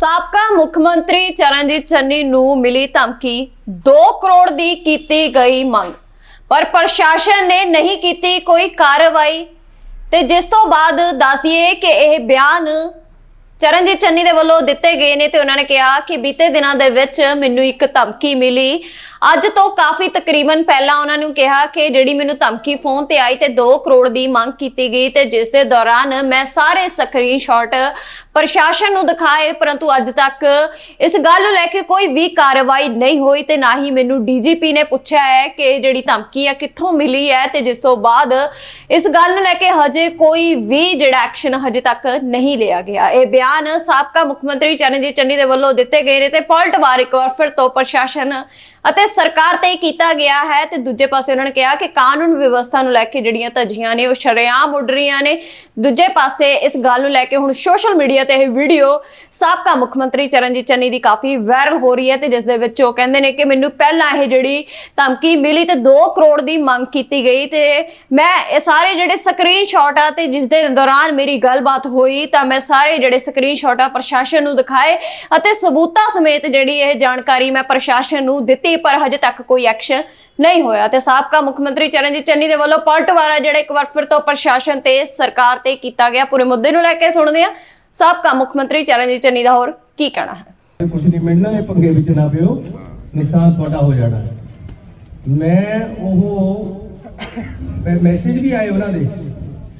ਸਾਬਕਾ ਮੁੱਖ ਮੰਤਰੀ ਚਰਨਜੀਤ ਚੰਨੀ ਨੂੰ ਮਿਲੀ ਧਮਕੀ। 2 ਕਰੋੜ ਦੀ ਕੀਤੀ ਗਈ ਮੰਗ। ਪਰ ਪ੍ਰਸ਼ਾਸਨ ਨੇ ਨਹੀਂ ਕੀਤੀ ਕੋਈ ਕਾਰਵਾਈ। ਤੇ ਜਿਸ ਤੋਂ ਬਾਅਦ ਦੱਸਿਏ ਕਿ ਇਹ ਬਿਆਨ ਚਰਨਜੀਤ ਚੰਨੀ ਦੇ ਵੱਲੋਂ ਦਿੱਤੇ ਗਏ ਨੇ ਤੇ ਉਹਨਾਂ ਨੇ ਕਿਹਾ ਕਿ ਬੀਤੇ ਦਿਨਾਂ ਦੇ ਵਿੱਚ ਮੈਨੂੰ ਇੱਕ ਧਮਕੀ ਮਿਲੀ। ਅੱਜ ਤੋਂ ਕਾਫੀ ਤਕਰੀਬਨ ਪਹਿਲਾਂ ਉਹਨਾਂ ਨੂੰ ਕਿਹਾ ਕਿ ਜਿਹੜੀ ਮੈਨੂੰ ਧਮਕੀ ਫੋਨ ਤੇ ਆਈ ਤੇ 2 ਕਰੋੜ ਦੀ ਮੰਗ ਕੀਤੀ ਗਈ ਤੇ ਜਿਸ ਦੇ ਦੌਰਾਨ ਮੈਂ ਸਾਰੇ ਸਕਰੀਨਸ਼ਾਟ ਪ੍ਰਸ਼ਾਸਨ ਨੂੰ ਦਿਖਾਏ, ਪਰੰਤੂ ਅੱਜ ਤੱਕ ਇਸ ਗੱਲ ਨੂੰ ਲੈ ਕੇ ਕੋਈ ਵੀ ਕਾਰਵਾਈ ਨਹੀਂ ਹੋਈ ਤੇ ਨਾ ਹੀ ਮੈਨੂੰ ਡੀਜੀਪੀ ਨੇ ਪੁੱਛਿਆ ਹੈ ਕਿ ਜਿਹੜੀ ਧਮਕੀ ਹੈ ਕਿੱਥੋਂ ਮਿਲੀ ਹੈ ਤੇ ਜਿਸ ਤੋਂ ਬਾਅਦ ਇਸ ਗੱਲ ਨੂੰ ਲੈ ਕੇ ਹਜੇ ਕੋਈ ਵੀ ਜਿਹੜਾ ਐਕਸ਼ਨ ਹਜੇ ਤੱਕ ਨਹੀਂ ਲਿਆ ਗਿਆ। ਇਹ ਬਿਆਨ ਸਾਬਕਾ ਮੁੱਖ ਮੰਤਰੀ ਚਰਨਜੀਤ ਚੰਨੀ ਦੇ ਵੱਲੋਂ ਦਿੱਤੇ ਗਏ ਨੇ ਤੇ ਪਲਟਵਾਰ ਇੱਕ ਵਾਰ ਫਿਰ ਤੋਂ ਪ੍ਰਸ਼ਾਸਨ ਅਤੇ ਸਰਕਾਰ ਤੇ ਕੀਤਾ ਗਿਆ ਹੈ ਤੇ ਦੂਜੇ ਪਾਸੇ ਉਹਨਾਂ ਨੇ ਕਿਹਾ ਕਿ ਕਾਨੂੰਨ ਵਿਵਸਥਾ ਨੂੰ ਲੈ ਕੇ ਜਿਹੜੀਆਂ ਧੱਜੀਆਂ ਨੇ ਉਹ ਸ਼ਰੇਆਮ ਉੱਡ ਰਹੀਆਂ ਨੇ। ਦੂਜੇ ਪਾਸੇ ਇਸ ਗੱਲ ਨੂੰ ਲੈ ਕੇ ਹੁਣ ਸੋਸ਼ਲ ਮੀਡੀਆ ਤੇ ਇਹ ਵੀਡੀਓ ਸਾਬਕਾ ਮੁੱਖ ਮੰਤਰੀ ਚਰਨਜੀਤ ਚੰਨੀ ਦੀ ਕਾਫੀ ਵਾਇਰਲ ਹੋ ਰਹੀ ਹੈ ਤੇ ਜਿਸ ਦੇ ਵਿੱਚ ਉਹ ਕਹਿੰਦੇ ਨੇ ਕਿ ਮੈਨੂੰ ਪਹਿਲਾਂ ਇਹ ਜਿਹੜੀ ਧਮਕੀ ਮਿਲੀ ਤੇ 2 ਕਰੋੜ ਦੀ ਮੰਗ ਕੀਤੀ ਗਈ ਤੇ ਮੈਂ ਇਹ ਸਾਰੇ ਜਿਹੜੇ ਸਕਰੀਨਸ਼ਾਟ ਆ ਤੇ ਜਿਸ ਦੇ ਦੌਰਾਨ ਮੇਰੀ ਗੱਲਬਾਤ ਹੋਈ ਤਾਂ ਮੈਂ ਸਾਰੇ ਜਿਹੜੇ ਸਕਰੀਨਸ਼ਾਟ ਆ ਪ੍ਰਸ਼ਾਸਨ ਨੂੰ ਦਿਖਾਏ ਅਤੇ ਸਬੂਤਾਂ ਸਮੇਤ ਜਿਹੜੀ ਇਹ ਜਾਣਕਾਰੀ ਮੈਂ ਪ੍ਰਸ਼ਾਸਨ ਨੂੰ ਦਿੱਤੀ, ਪਰ ਹਜੇ ਤੱਕ ਕੋਈ ਐਕਸ਼ਨ ਨਹੀਂ ਹੋਇਆ। ਤੇ ਸਾਬਕਾ ਮੁੱਖ ਮੰਤਰੀ ਚਰਨਜੀਤ ਚੰਨੀ ਦੇ ਵੱਲੋਂ ਪਲਟਵਾਰਾ ਜਿਹੜਾ ਇੱਕ ਵਾਰ ਫਿਰ ਤੋਂ ਪ੍ਰਸ਼ਾਸਨ ਤੇ ਸਰਕਾਰ ਤੇ ਕੀਤਾ ਗਿਆ। ਪੂਰੇ ਮੁੱਦੇ ਨੂੰ ਲੈ ਕੇ ਸੁਣਦੇ ਆ ਸਾਬਕਾ ਮੁੱਖ ਮੰਤਰੀ ਚਰਨਜੀਤ ਚੰਨੀ ਦਾ ਹੋਰ ਕੀ ਕਹਿਣਾ ਹੈ? ਕੁਝ ਨਹੀਂ ਮਿਲਣਾ ਇਹ ਪੰਗੇ ਵਿੱਚ ਨਾ ਪਿਓ। ਨੁਕਸਾਨ ਤੁਹਾਡਾ ਹੋ ਜਾਣਾ। ਮੈਂ ਉਹ ਮੈਸੇਜ ਵੀ ਆਏ ਉਹਨਾਂ ਦੇ।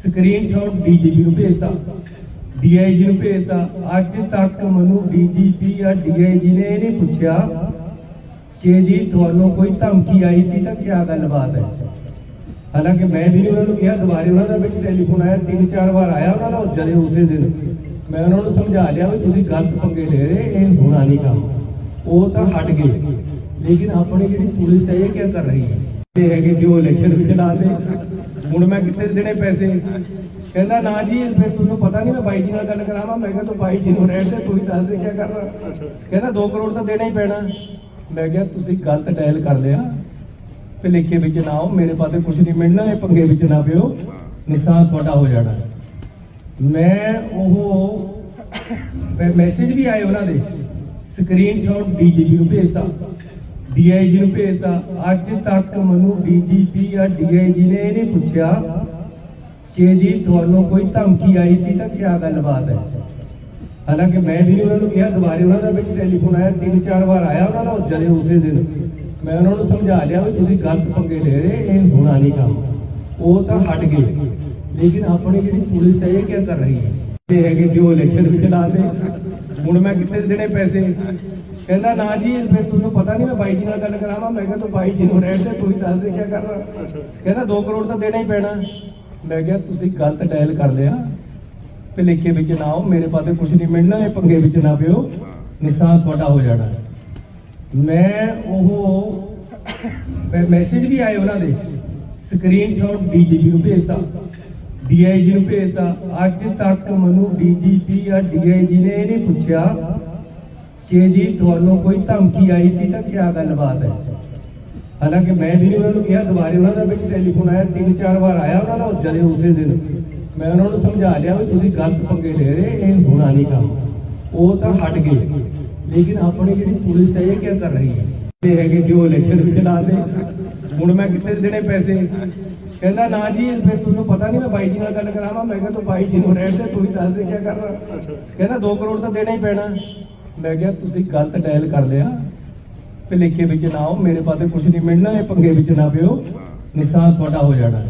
ਸਕਰੀਨਸ਼ਾਟ ਡੀਜੀਪੀ ਨੂੰ ਭੇਜਤਾ। ਡੀਆਈਜੀ ਨੂੰ ਭੇਜਤਾ। ਅੱਜ ਤੱਕ ਮੈਨੂੰ ਡੀਜੀਪੀ ਜਾਂ ਡੀਆਈਜੀ ਨੇ ਇਹ ਨਹੀਂ ਪੁੱਛਿਆ ਕਿ ਜੀ ਤੁਹਾਨੂੰ ਕੋਈ ਧਮਕੀ ਆਈ ਸੀ ਤਾਂ ਕੀ ਗੱਲਬਾਤ ਹੈ? ਹਾਲਾਂਕਿ ਮੈਂ ਵੀ ਨਹੀਂ ਉਹਨਾਂ ਨੂੰ ਕਿਹਾ, ਦੁਬਾਰੇ ਉਹਨਾਂ ਦਾ ਵਿੱਚ ਟੈਲੀਫੋਨ ਆਇਆ, ਤਿੰਨ ਚਾਰ ਵਾਰ ਆਇਆ ਉਹਨਾਂ ਦਾ ਜਦੇ ਉਸੇ ਦਿਨ। ਮੈਂ ਉਹਨਾਂ ਨੂੰ ਸਮਝਾ ਲਿਆ ਵੀ ਤੁਸੀਂ ਗਲਤ ਪੰਗੇ ਲੈ ਰਹੇ, ਇਹ ਹੋਣਾ ਨਹੀਂ ਕੰਮ। ਉਹ ਤਾਂ ਹਟ ਗਏ। ਲੇਕਿਨ ਆਪਣੀ ਜਿਹੜੀ ਪੁਲਿਸ ਹੈ, ਇਹ ਕੀ ਕਰ ਰਹੀ ਹੈ? ਇਹ ਹੈਗੇ ਕਿ ਉਹ ਇਲੈਕਸ਼ਨ ਵਿੱਚ ਲਾ ਦੇ। ਹੁਣ ਮੈਂ ਕਿੱਥੇ ਦੇਣੇ ਪੈਸੇ ਕਹਿੰਦਾ, ਨਾ ਜੀ, ਫਿਰ ਤੁਹਾਨੂੰ ਪਤਾ ਨਹੀਂ ਮੈਂ ਬਾਈ ਜੀ ਨਾਲ ਗੱਲ ਕਰਾਵਾਂ। ਮੈਂ ਕਿਹਾ, ਤੂੰ ਬਾਈ ਜੀ ਨੂੰ ਰਹਿਣ ਦੇ, ਤੂੰ ਹੀ ਦੱਸ ਦੇ ਕੀ ਕਰਨਾ। ਕਹਿੰਦਾ 2 ਕਰੋੜ ਤਾਂ ਦੇਣਾ ਹੀ ਪੈਣਾ। ਮੈਂ ਕਿਹਾ, ਤੁਸੀਂ ਗਲਤ ਡਾਇਲ ਕਰ ਲਿਆ। ਭਲੇਖੇ ਵਿੱਚ ਨਾ ਆਓ, ਮੇਰੇ ਪਾਸੇ ਕੁਝ ਨਹੀਂ ਮਿਲਣਾ, ਇਹ ਪੰਗੇ ਵਿੱਚ ਨਾ ਪਿਓ। ਨੁਕਸਾਨ ਤੁਹਾਡਾ ਹੋ ਜਾਣਾ। ਮੈਂ ਉਹ ਮੈਸੇਜ ਵੀ ਆਏ ਉਹਨਾਂ ਦੇ। ਸਕਰੀਨਸ਼ਾਟ ਡੀਜੀਪੀ ਨੂੰ ਭੇਜਤਾ। ਡੀਆਈਜੀ ਨੂੰ ਭੇਜਤਾ। ਅੱਜ ਤੱਕ ਮੈਨੂੰ ਡੀਜੀਪੀ ਜਾਂ ਡੀਆਈਜੀ ਨੇ ਇਹ ਨਹੀਂ ਪੁੱਛਿਆ ਕਿ ਜੀ ਤੁਹਾਨੂੰ ਕੋਈ ਧਮਕੀ ਆਈ ਸੀ ਤਾਂ ਕੀ ਗੱਲਬਾਤ ਹੈ? ਹਾਲਾਂਕਿ ਮੈਂ ਵੀ ਨਹੀਂ ਉਹਨਾਂ ਨੂੰ ਕਿਹਾ, ਦੁਬਾਰੇ ਉਹਨਾਂ ਦਾ ਵਿੱਚ ਟੈਲੀਫੋਨ ਆਇਆ ਤਿੰਨ ਚਾਰ ਵਾਰ ਆਇਆ ਉਹਨਾਂ ਦਾ ਜਦੇ ਉਸੇ ਦਿਨ। ਮੈਂ ਉਹਨਾਂ ਨੂੰ ਸਮਝਾ ਲਿਆ ਵੀ ਤੁਸੀਂ ਗਲਤ ਪੰਗੇ ਲੈ ਰਹੇ, ਇਹ ਹੋਣਾ ਨਹੀਂ ਕੰਮ। ਉਹ ਤਾਂ ਹਟ ਗਏ। ਲੇਕਿਨ ਆਪਣੀ ਜਿਹੜੀ ਪੁਲਿਸ ਹੈ, ਇਹ ਕੀ ਕਰ ਰਹੀ ਹੈ? ਇਹ ਹੈਗੇ ਕਿ ਉਹ ਇਲੈਕਸ਼ਨ ਵਿੱਚ ਲਾ ਹੁਣ ਮੈਂ ਕਿੱਥੇ ਦੇਣੇ ਪੈਸੇ? ਕਹਿੰਦਾ, ਨਾ ਜੀ ਫਿਰ ਤੁਹਾਨੂੰ ਪਤਾ ਨਹੀਂ ਮੈਂ ਬਾਈ ਜੀ ਨਾਲ ਗੱਲ ਕਰਾਵਾਂ। ਮੈਂ ਕਿਹਾ, ਤੂੰ ਬਾਈ ਜੀ ਨੂੰ ਰਹਿਣ ਦੇ, ਤੂੰ ਹੀ ਦੱਸ ਦੇ ਕੀ ਕਰਨਾ। ਕਹਿੰਦਾ 2 ਕਰੋੜ ਤਾਂ ਦੇਣਾ ਹੀ ਪੈਣਾ। ਮੈਂ ਕਿਹਾ, ਤੁਸੀਂ ਗਲਤ ਡਾਇਲ ਕਰ ਲਿਆ। ਭਲੇਖੇ ਵਿੱਚ ਨਾ ਆਓ, ਮੇਰੇ ਪਾਸੇ ਕੁਝ ਨਹੀਂ ਮਿਲਣਾ, ਇਹ ਪੰਗੇ ਵਿੱਚ ਨਾ ਪਿਓ। ਨੁਕਸਾਨ ਤੁਹਾਡਾ ਹੋ ਜਾਣਾ। ਮੈਂ ਉਹ ਮੈਸੇਜ ਵੀ ਆਏ ਉਹਨਾਂ ਦੇ। ਸਕਰੀਨਸ਼ਾਟ ਡੀਜੀਪੀ ਨੂੰ ਭੇਜਤਾ। ਡੀਆਈਜੀ ਨੂੰ ਭੇਜਤਾ। ਅੱਜ ਤੱਕ ਮੈਨੂੰ ਡੀਜੀਪੀ ਜਾਂ ਡੀਆਈਜੀ ਨੇ ਇਹ ਨਹੀਂ ਪੁੱਛਿਆ ਕਿ ਜੀ, ਤੁਹਾਨੂੰ ਕੋਈ ਧਮਕੀ ਆਈ ਸੀ ਤਾਂ ਕੀ ਗੱਲਬਾਤ ਹੈ? ਹਾਲਾਂਕਿ ਮੈਂ ਵੀ ਉਹਨਾਂ ਨੂੰ ਕਿਹਾ, ਦੁਬਾਰੇ ਉਹਨਾਂ ਦਾ ਵਿੱਚ ਟੈਲੀਫੋਨ ਆਇਆ, ਤਿੰਨ ਚਾਰ ਵਾਰ ਆਇਆ ਉਹਨਾਂ ਦਾ ਜਦੇ ਉਸੇ ਦਿਨ। ਮੈਂ ਉਹਨਾਂ ਨੂੰ ਸਮਝਾ ਲਿਆ ਵੀ ਤੁਸੀਂ ਗਲਤ ਪੰਗੇ ਲੈ ਰਹੇ, ਇਹ ਹੋਣਾ ਨਹੀਂ ਕੰਮ। ਉਹ ਤਾਂ ਹਟ ਗਏ। ਲੇਕਿਨ ਆਪਣੀ ਜਿਹੜੀ ਪੁਲਿਸ ਹੈ, ਇਹ ਕੀ ਕਰ ਰਹੀ ਹੈ? ਇਹ ਹੈਗੇ ਕਿ ਉਹ ਇਲੈਕਸ਼ਨ ਵਿੱਚ ਲਾ ਦੇ। ਹੁਣ ਮੈਂ ਕਿੱਥੇ ਦੇਣੇ ਪੈਸੇ? ਕਹਿੰਦਾ, ਨਾ ਜੀ, ਫਿਰ ਤੁਹਾਨੂੰ ਪਤਾ ਨਹੀਂ ਮੈਂ ਬਾਈ ਜੀ ਨਾਲ ਗੱਲ ਕਰਾਵਾਂ। ਮੈਂ ਕਿਹਾ, ਤੂੰ ਬਾਈ ਜੀ ਨੂੰ ਰਹਿਣ ਦੇ, ਤੂੰ ਹੀ ਦੱਸ ਦੇ ਕੀ ਕਰਨਾ? ਕਹਿੰਦਾ 2 ਕਰੋੜ ਤਾਂ ਦੇਣਾ ਹੀ ਪੈਣਾ। ਮੈਂ ਕਿਹਾ, ਤੁਸੀਂ ਗਲਤ ਡਾਇਲ ਕਰ ਲਿਆ। ਭਲੇਖੇ ਵਿੱਚ ਨਾ ਆਓ ਮੇਰੇ ਪਾਸੇ ਕੁਝ ਨਹੀਂ ਮਿਲਣਾ ਇਹ ਪੰਗੇ ਵਿੱਚ ਨਾ ਪਿਓ। ਨੁਕਸਾਨ ਤੁਹਾਡਾ ਹੋ ਜਾਣਾ।